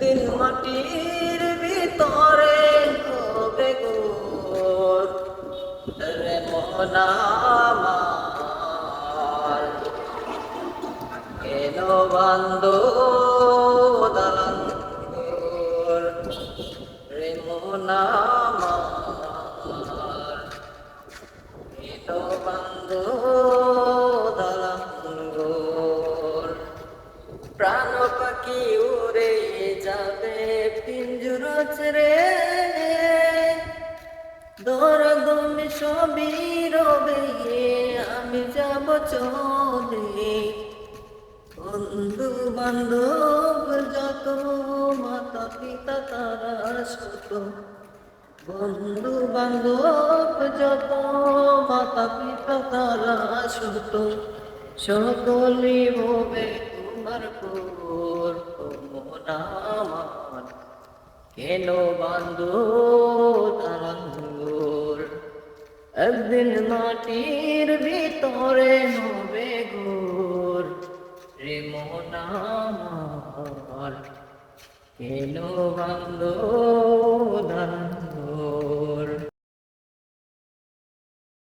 একদিন মাটির ভিতরে হবে গোর রে মনামার কেন দালাঙ্গর রে মনামার কেন প্রাণ পাখি উড়ে যাবে, পিঞ্জুর ছেড়ে। দর দমে সবই রবে, আমি যাব চলে। বন্ধু বান্ধব যত মাতা পিতা তারা ছোট। বন্ধু বান্ধব যত মাতা পিতা তারা ছোট। সকলে হবে আমার কেন বান্ধ তারাঙ্গুর একদিন মাটির ভিতরে হবে গোর। রে মোনামার কেন বান্ধ দাঙ্গুর